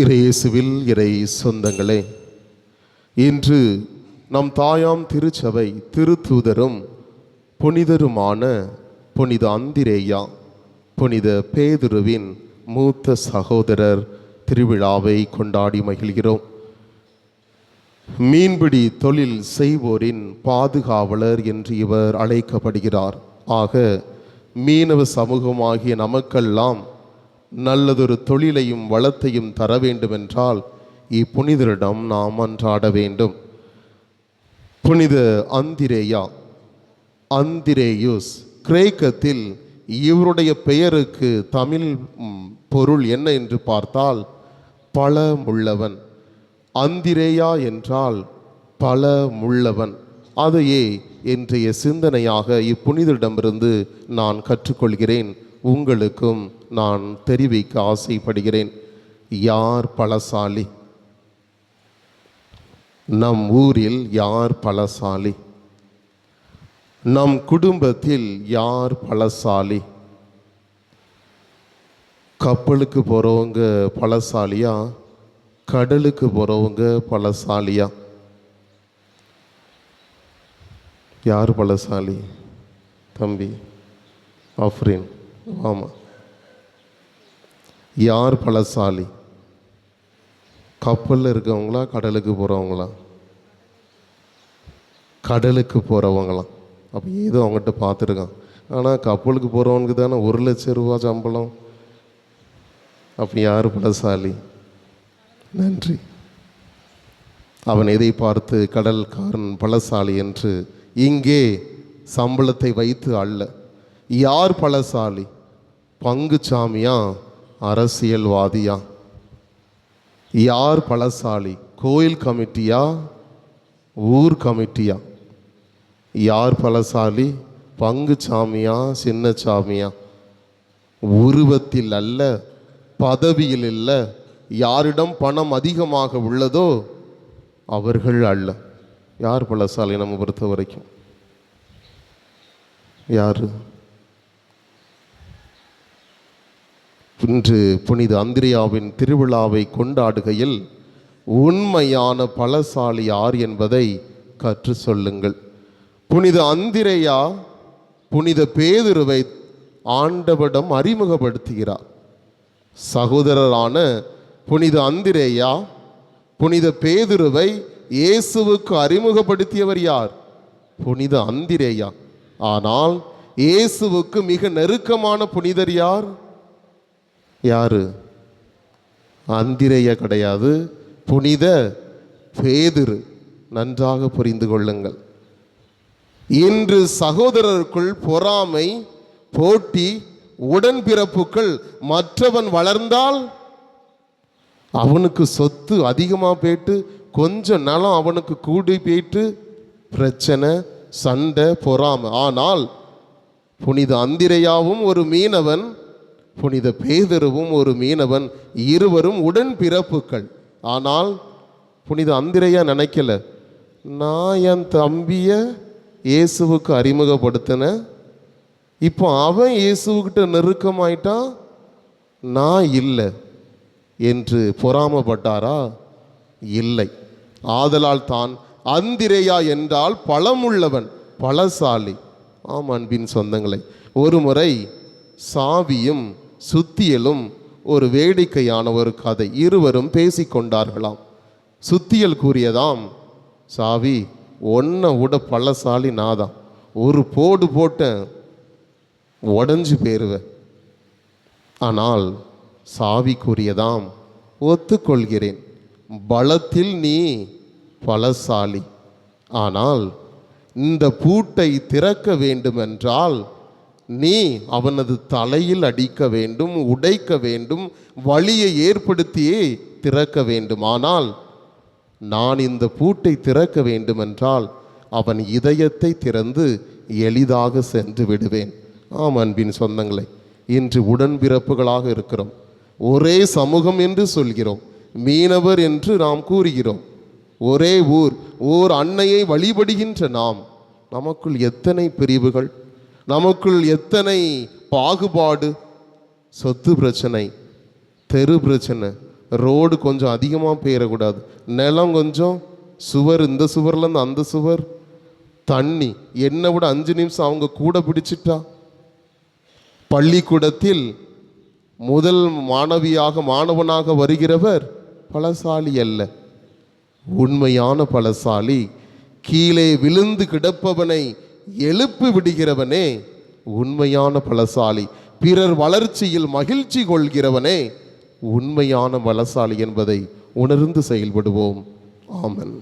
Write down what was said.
இறையேசுவில் இறை சொந்தங்களே இன்று நம் தாயாம் திருச்சபை திருத்தூதரும் புனிதருமான புனித அந்திரேயா புனித பேதுருவின் மூத்த சகோதரர் திருவிழாவை கொண்டாடி மகிழ்கிறோம். மீன்பிடி தொழில் செய்வோரின் பாதுகாவலர் என்று இவர் அழைக்கப்படுகிறார். ஆக மீனவ சமூகமாகிய நமக்கெல்லாம் நல்லதொரு தொழிலையும் வளத்தையும் தர வேண்டுமென்றால் இப்புனிதரிடம் நாம் அன்றாட வேண்டும். புனித அந்திரேயா அந்திரேயுஸ் கிரேக்கத்தில் இவருடைய பெயருக்கு தமிழ் பொருள் என்ன என்று பார்த்தால் பழமுள்ளவன். அந்திரேயா என்றால் பழமுள்ளவன். அதையே இன்றைய சிந்தனையாக இப்புனிதரிடமிருந்து நான் கற்றுக்கொள்கிறேன். உங்களுக்கும் நான் தெரிவிக்க ஆசைப்படுகிறேன். யார் பலசாலி? நம் ஊரில் யார் பலசாலி? நம் குடும்பத்தில் யார் பலசாலி? கப்பலுக்கு போகிறவங்க பலசாலியா? கடலுக்கு போகிறவங்க பலசாலியா? யார் பலசாலி? தம்பி ஆஃப்ரின் ஆமாம் யார் பலசாலி? கப்பலில் இருக்கவங்களா கடலுக்கு போகிறவங்களா கடலுக்கு போகிறவங்களாம் அப்போ ஏதோ அவங்ககிட்ட பார்த்துருக்கான். ஆனால் கப்பலுக்கு போகிறவனுக்கு தானே ஒரு லட்சம் ரூபா சம்பளம். அப்போ யார் பலசாலி? நன்றி. அவன் எதை பார்த்து கடல்காரன் பலசாலி என்று இங்கே சம்பளத்தை வைத்து அல்ல. யார் பலசாலி? பங்குச்சாமியா அரசியல்வாதியா? யார் பலசாலி? கோயில் கமிட்டியா? ஊர் கமிட்டியா? யார் பலசாலி? பங்குச்சாமியா சின்னச்சாமியா உருவத்தில் அல்ல பதவியில் இல்லை யாரிடம் பணம் அதிகமாக உள்ளதோ அவர்கள் அல்ல. யார் பலசாலி நம்ம பொறுத்த வரைக்கும் யார்? இன்று புனித அந்திரியாவின் திருவிழாவை கொண்டாடுகையில் உண்மையான பலசாலி யார் என்பதை கற்று சொல்லுங்கள். புனித அந்திரையா புனித பேதுருவை ஆண்டவரிடம் அறிமுகப்படுத்துகிறார். சகோதரரான புனித அந்திரேயா புனித பேதுருவை இயேசுவுக்கு அறிமுகப்படுத்தியவர் யார்? புனித அந்திரேயா. ஆனால் இயேசுவுக்கு மிக நெருக்கமான புனிதர் யார்? யாரு? அந்திரைய கிடையாது. புனித பேதுரு நன்றாக புரிந்து கொள்ளுங்கள். இன்று சகோதரருக்குள் பொறாமை போட்டி உடன்பிறப்புகள் மற்றவன் வளர்ந்தால் அவனுக்கு சொத்து அதிகமாக போயிட்டு கொஞ்சம் நலம் அவனுக்கு கூடி போயிட்டு பிரச்சனை சண்டை பொறாமை. ஆனால் புனித அந்திரையாவும் ஒரு மீனவன் புனித பேதருவும் ஒரு மீனவன் இருவரும் உடன் பிறப்புகள் ஆனால் புனித அந்திரையா நினைக்கல நான் என் தம்பிய இயேசுவுக்கு அறிமுகப்படுத்தினேன் இப்போ அவன் இயேசுக்கிட்ட நெருக்கமாயிட்டான். நான் இல்லை. என்று பொறாமப்பட்டாரா? இல்லை. ஆதலால் தான் அந்திரேயா என்றால் பழமுள்ளவன் பலசாலி. ஆம் அன்பின் சொந்தங்களை ஒரு முறை சாவியும் சுத்தியலும் ஒரு வேடிக்கையான ஒரு கதை இருவரும் பேசிக்கொண்டார்களாம். சுத்தியல் கூறியதாம் சாவி ஒன்றை விட பழசாலி நாதான் ஒரு போடு போட்டேன் உடஞ்சு போயிருவேன் ஆனால் சாவி கூறியதாம் ஒத்துக்கொள்கிறேன். பலத்தில் நீ பலசாலி ஆனால் இந்த பூட்டை திறக்க வேண்டுமென்றால் நீ அவனது தலையில் அடிக்க வேண்டும் உடைக்க வேண்டும் வழியை ஏற்படுத்தியே திறக்க வேண்டும் ஆனால் நான் இந்த பூட்டை திறக்க வேண்டுமென்றால் அவன் இதயத்தை திறந்து எளிதாக சென்று விடுவேன். ஆம் அன்பின் சொந்தங்களை இன்று உடன்பிறப்புகளாக இருக்கிறோம். ஒரே சமூகம் என்று சொல்கிறோம். மீனவர் என்று நாம் கூறுகிறோம். ஒரே ஊர் ஓர் அன்னையை வழிபடுகின்ற நாம். நமக்குள் எத்தனை பிரிவுகள்? நமக்குள் எத்தனை பாகுபாடு? சொத்து பிரச்சனை தெரு பிரச்சனை ரோடு கொஞ்சம் அதிகமாக பெயரக்கூடாது நிலம் கொஞ்சம் சுவர் இந்த சுவர்லேருந்து அந்த சுவர். தண்ணி என்னை விட அஞ்சு நிமிஷம் அவங்க கூட பிடிச்சிட்டா? பள்ளிக்கூடத்தில் முதல் மாணவியாக மாணவனாக வருகிறவர் பலசாலி அல்ல. உண்மையான பலசாலி. கீழே விழுந்து கிடப்பவனை எழுப்பி விடுகிறவனே உண்மையான பலசாலி. பிறர் வளர்ச்சியில் மகிழ்ச்சி கொள்கிறவனே உண்மையான பலசாலி என்பதை உணர்ந்து செயல்படுவோம். ஆமன்.